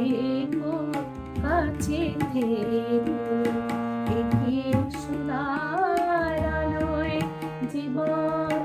থেকো কাছে থেকো একে সোনার আলোয় জীবন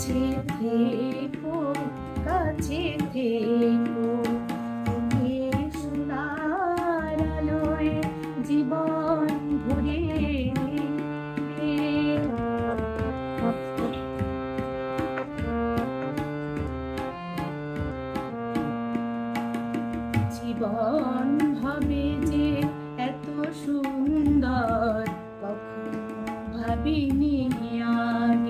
কাছে থেকো কাছে থেকো। সোনার আলোয় জীবন ঘুরে জীবন হবে যে এত সুন্দর, কখন ভাবিনি আগে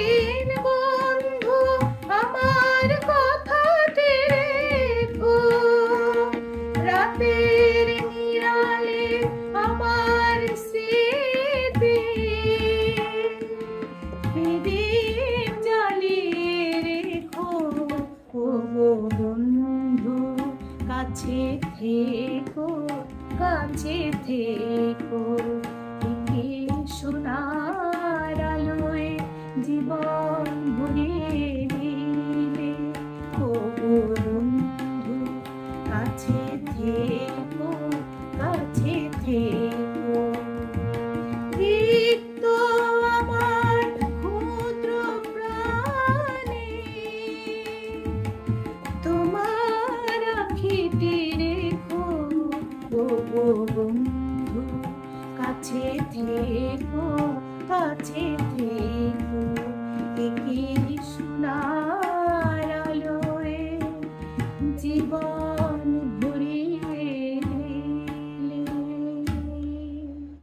থেকো কাছে থেকো। সোনার আলোয় জীবন ভরিয়ে নিলে বন্ধু কাছে থেকো কাছে থেকো। কাছে থেকো কাছে থেকো একে